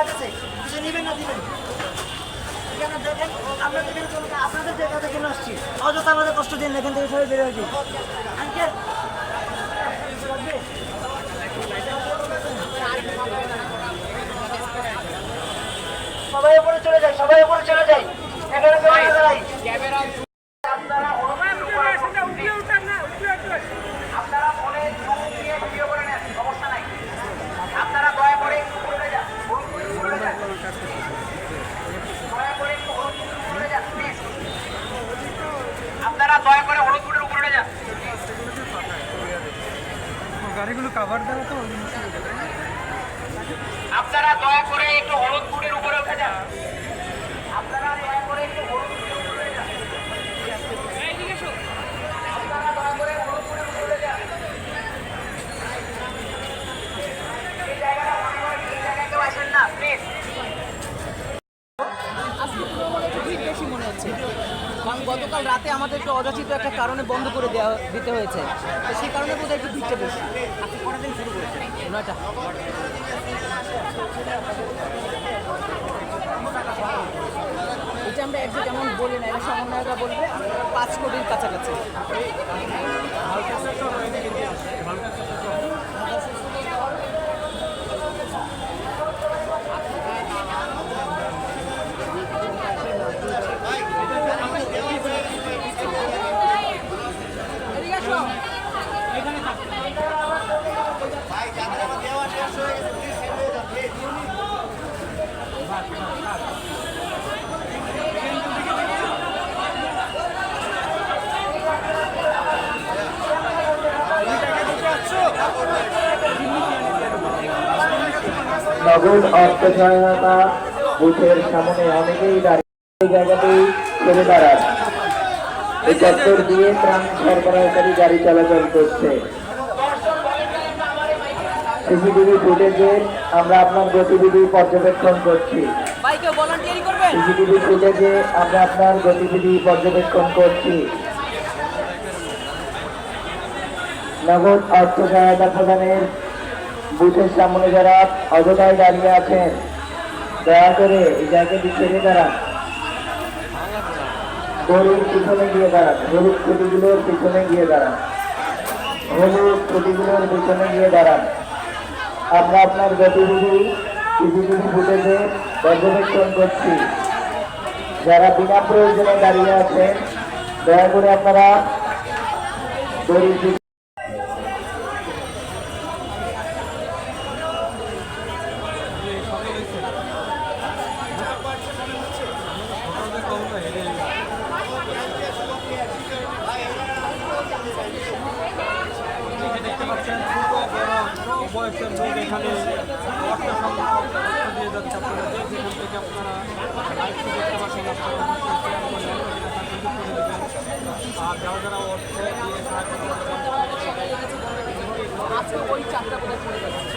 কাজ আছে কিছু নেবেন না দিবেন? এখানে দেখেন আমরা যেখানে চলে আপনাদের জায়গাতে কেন আসছি। অযথা আমাদের কষ্ট দিন এখান থেকে সবাই বেরোয় দিন আঙ্কেল সবাই উপরে চলে যায় সবাই উপরে চলে যায় এখানে না দাঁড়াই আপনারা ফোনে জুম দিয়ে ভিডিও করে নেন সমস্যা নাই আপনারা দয়া করে একটু উপরে যান হলুদ করে উপরে যান দয়া করে একটু হলুদ করে উপরে যান প্লিজ আপনারা দয়া করে হলুদ ফুটের উপরে যান গাড়িগুলো কাভার দেওয়া তো আপনারা দয়া করে একটু হলুদ ফুটের উপরে উঠে যান। আপনারা দয়া করে একটু হলুদ ফুটের গতকাল রাতে আমাদেরকে অযাচিত একটা কারণে বন্ধ করে দেওয়া দিতে হয়েছে। তো সেই কারণে বোধহয় একটু ভিড়টা বেশি। নয়টা। এটা আমরা একটু যেমন বলি না, এটা সমন্বয়করা বলবে। পাঁচ কোটির কাছাকাছি। নগদ অর্থ সহায়তা বুথের সামনে অনেকেই দাঁড়িয়ে জায়গাতেই ছেড়ে দাঁড়ান। এই চত্বর দিয়ে ত্রাণ সরবরাহকারী গাড়ি চলাচল করছে। সিসিটিভি ফুটেজে আমরা আপনার গতিবিধি পর্যবেক্ষণ করছি। সিসিটিভি ফুটেজে আমরা আপনার গতিবিধি পর্যবেক্ষণ করছি। নগদ অর্থ সহায়তা প্রদানের বুথের সামনে যারা অযথায় দাঁড়িয়ে আছেন, দয়া করে এই জায়গাটি ছেড়ে দাঁড়ান। গরুর পিছনে গিয়ে দাঁড়ান, হলুদ খুঁটিগুলোর পিছনে গিয়ে দাঁড়ান। হলুদ খুঁটিগুলোর পিছনে গিয়ে দাঁড়ান। আমরা আপনার গতিবিধি সিসিটিভি ফুটেজে পর্যবেক্ষণ করছি। যারা বিনা প্রয়োজনে দাঁড়িয়ে আছেন, দয়া করে আপনারা গরুর দেখতে পাচ্ছেন বয়সের লোক এখানে অর্থ সংগ্রহ দিয়ে যাচ্ছে আপনারা যেখান দেখতে পাচ্ছেন আজকে ওই চারটা পড়ে যাচ্ছে